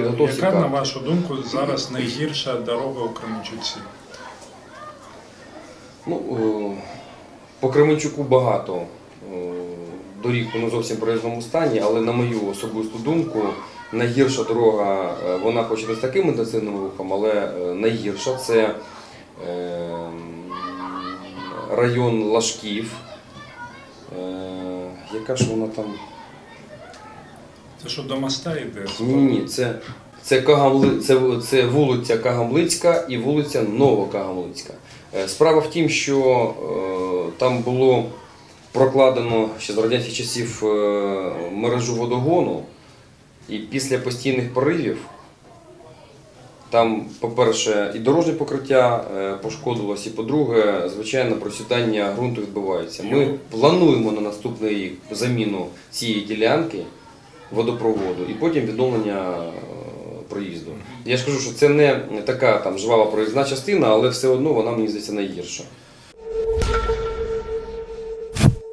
підготовці Яка, на карт. вашу думку, зараз найгірша дорога у Кременчуці? Ну, е, по Кременчуку багато е, доріг у зовсім проїзному стані, але на мою особисту думку, найгірша дорога, е, вона хоч не з таким інтенсивним рухом, але найгірша це район Лашків. Яка ж вона там? Це що до моста йде? Ні, ні, це, це, Кагамли, це, це вулиця Кагамлицька і вулиця Новокагамлицька. Е, Справа в тім, що е, там було прокладено ще з радянських часів е, мережу водогону, і після постійних поривів там, по-перше, і дорожнє покриття е, пошкодилось, і по-друге, звичайно, просідання ґрунту відбувається. Ми плануємо на наступний рік заміну цієї ділянки водопроводу і потім відновлення е, проїзду. Я ж кажу, що це не така там жвава проїзна частина, але все одно вона мені здається найгірша.